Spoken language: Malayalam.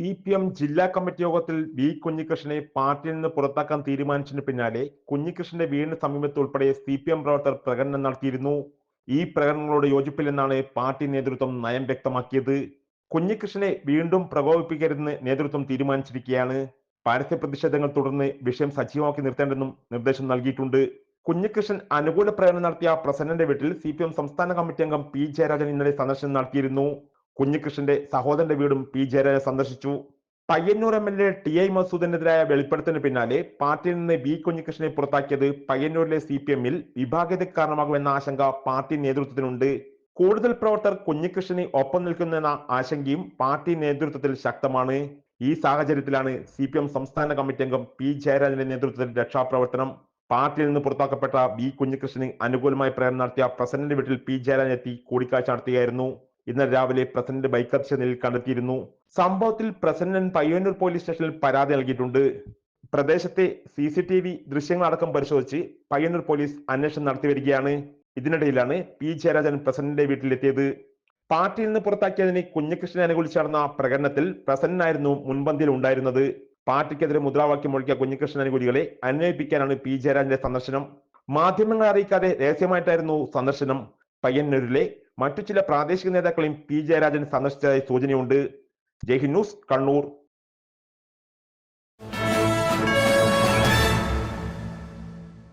സി പി എം ജില്ലാ കമ്മിറ്റി യോഗത്തിൽ വി കുഞ്ഞികൃഷ്ണനെ പാർട്ടിയിൽ നിന്ന് പുറത്താക്കാൻ തീരുമാനിച്ചതിന് പിന്നാലെ കുഞ്ഞികൃഷ്ണന്റെ വീടിന് സമീപത്ത് ഉൾപ്പെടെ സി പി എം പ്രവർത്തകർ പ്രകടനം നടത്തിയിരുന്നു. ഈ പ്രകടനങ്ങളോട് യോജിപ്പില്ലെന്നാണ് പാർട്ടി നേതൃത്വം നയം വ്യക്തമാക്കിയത്. കുഞ്ഞികൃഷ്ണനെ വീണ്ടും പ്രകോപിപ്പിക്കരുതെന്ന് നേതൃത്വം തീരുമാനിച്ചിരിക്കുകയാണ്. പരസ്യ പ്രതിഷേധങ്ങൾ തുടർന്ന് വിഷയം സജീവമാക്കി നിർത്തേണ്ടെന്നും നിർദ്ദേശം നൽകിയിട്ടുണ്ട്. കുഞ്ഞികൃഷ്ണൻ അനുകൂല പ്രകടനം നടത്തിയ പ്രസിഡന്റിന്റെ വീട്ടിൽ സി സംസ്ഥാന കമ്മിറ്റി അംഗം പി ജയരാജൻ ഇന്നലെ സന്ദർശനം നടത്തിയിരുന്നു. കുഞ്ഞികൃഷ്ണന്റെ സഹോദരന്റെ വീടും പി ജയരാജ സന്ദർശിച്ചു. Payyanur M L A T I മസൂദിനെതിരായ വെളിപ്പെടുത്തിന് പിന്നാലെ പാർട്ടിയിൽ നിന്ന് ബി കുഞ്ഞികൃഷ്ണനെ പുറത്താക്കിയത് പയ്യന്നൂരിലെ സി പി എമ്മിൽ വിഭാഗത്തിന് കാരണമാകുമെന്ന ആശങ്ക പാർട്ടി നേതൃത്വത്തിനുണ്ട്. കൂടുതൽ പ്രവർത്തകർ കുഞ്ഞികൃഷ്ണന് ഒപ്പം നിൽക്കുന്നെന്ന ആശങ്കയും പാർട്ടി നേതൃത്വത്തിൽ ശക്തമാണ്. ഈ സാഹചര്യത്തിലാണ് സി പി എം സംസ്ഥാന കമ്മിറ്റി അംഗം പി ജയരാജന്റെ നേതൃത്വത്തിൽ രക്ഷാപ്രവർത്തനം. പാർട്ടിയിൽ നിന്ന് പുറത്താക്കപ്പെട്ട ബി കുഞ്ഞികൃഷ്ണന് അനുകൂലമായി പ്രേരണ നടത്തിയ പ്രസിഡന്റ് വീട്ടിൽ പി ജയരാജൻ എത്തി കൂടിക്കാഴ്ച നടത്തുകയായിരുന്നു. ഇന്നലെ രാവിലെ പ്രസിഡന്റ് ബൈക്ക് കത്തിച്ച നിലയിൽ കണ്ടെത്തിയിരുന്നു. സംഭവത്തിൽ പ്രസന്നൻ പയ്യന്നൂർ പോലീസ് സ്റ്റേഷനിൽ പരാതി നൽകിയിട്ടുണ്ട്. പ്രദേശത്തെ സി സി ടി വി ദൃശ്യങ്ങളടക്കം പരിശോധിച്ച് പയ്യന്നൂർ പോലീസ് അന്വേഷണം നടത്തി വരികയാണ്. ഇതിനിടയിലാണ് പി ജയരാജൻ പ്രസിഡന്റിന്റെ വീട്ടിലെത്തിയത്. പാർട്ടിയിൽ നിന്ന് പുറത്താക്കിയതിനെ കുഞ്ഞകൃഷ്ണൻ അനുകൂലിച്ച് നടന്ന പ്രകടനത്തിൽ പ്രസന്നനായിരുന്നു മുൻപന്തിയിൽ ഉണ്ടായിരുന്നത്. പാർട്ടിക്കെതിരെ മുദ്രാവാക്യം മുഴക്കിയ കുഞ്ഞികൃഷ്ണൻ അനുകൂലികളെ അന്വയിപ്പിക്കാനാണ് പി ജയരാജന്റെ സന്ദർശനം. മാധ്യമങ്ങളെ അറിയിക്കാതെ രഹസ്യമായിട്ടായിരുന്നു സന്ദർശനം. പയ്യന്നൂരിലെ മറ്റു ചില പ്രാദേശിക നേതാക്കളെയും പി ജയരാജൻ സന്ദർശിച്ചതായി സൂചനയുണ്ട്. ജയ്ഹിന്ദ് ന്യൂസ് കണ്ണൂർ.